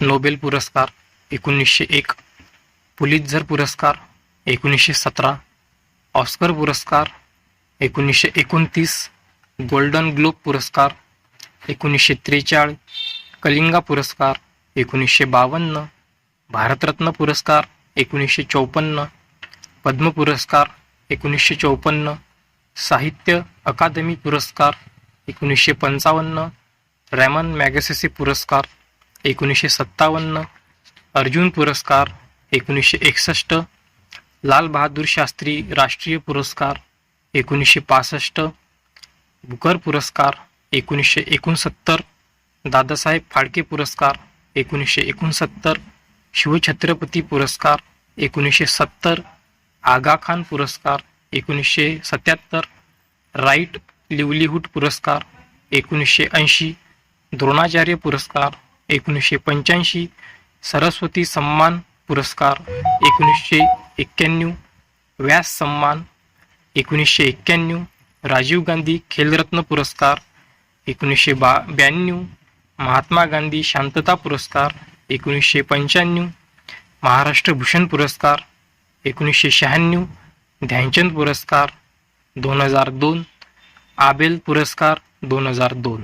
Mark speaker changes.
Speaker 1: Nobel पुरस्कार एकोणीसशे एक पुलितझर पुरस्कार एकोणीसशे सतरा ऑस्कर पुरस्कार एकोणीसशे एकोणतीस गोल्डन ग्लोब पुरस्कार एकोणीसशे त्रेचाळीस कलिंगा पुरस्कार एकोणीसशे बावन्न भारतरत्न पुरस्कार एकोणीसशे चौपन्न पद्म पुरस्कार एकोणीसशे चौपन्न साहित्य अकादमी पुरस्कार एकोणीसशे पंचावन्न रॅमन मॅगसेसी पुरस्कार एकोणीसशे सत्तावन्न अर्जुन पुरस्कार एकोणीसशे एकसष्ट लालबहादूर शास्त्री राष्ट्रीय पुरस्कार एकोणीसशे पासष्ट बुकर पुरस्कार एकोणीसशे एकोणसत्तर दादासाहेब फाळके पुरस्कार एकोणीसशे एकोणसत्तर शिवछत्रपती पुरस्कार एकोणीसशे सत्तर आगा खान पुरस्कार एकोणीसशे सत्याहत्तर राईट लिवलीहूड पुरस्कार एकोणीसशे ऐंशी द्रोणाचार्य पुरस्कार एकोणीसशे पंच्याऐंशी सरस्वती सन्मान पुरस्कार एकोणीसशे एक्क्याण्णव व्यास सन्मान एकोणीसशे एक्क्याण्णव राजीव गांधी खेलरत्न पुरस्कार एकोणीसशे बा ब्याण्णव महात्मा गांधी शांतता पुरस्कार एकोणीसशे पंच्याण्णव महाराष्ट्र भूषण पुरस्कार एकोणीसशे शहाण्णव ध्यानचंद पुरस्कार दोन हजार दोन आबेल पुरस्कार दोन हजार दोन.